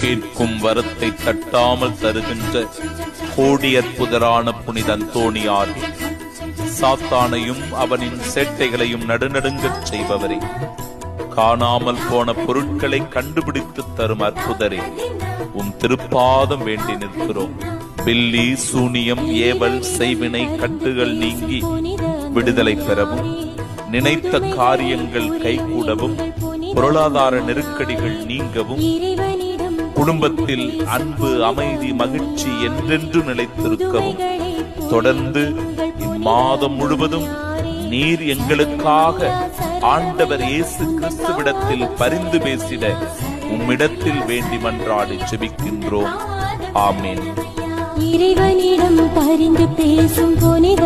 கேட்கும் வரத்தை தட்டாமல் தருகின்ற கோடி அற்புதரான புனித அந்தோணியார். சாத்தானையும் அவனின் சேட்டைகளையும் நடுநடுங்கச் செய்பவரே. காணாமல் போன பொருட்களை கண்டுபிடித்து தரும் அற்புதரே. உம் திருப்பாதம் வேண்டி நிற்கிறோம். பில்லி சூனியம் ஏவல் செய்வினை கட்டுகள் நீங்கி விடுதலை பெறவும் நினைத்த காரியங்கள் கைகூடவும் பொருளாதார நெருக்கடிகள் நீங்கவும் குடும்பத்தில் அன்பு அமைதி மகிழ்ச்சி என்றென்று நிலைத்திருக்கவும். தொடர்ந்து இம்மாதம் முழுவதும் நீர் எங்களுக்காக ஆண்டவர் இயேசு கிறிஸ்துவிடத்தில் பரிந்து பேசிட உம்மிடத்தில் வேண்டி மன்றாடி ஆமேன். இறைவனிடம் பரிந்து பேசும் புனித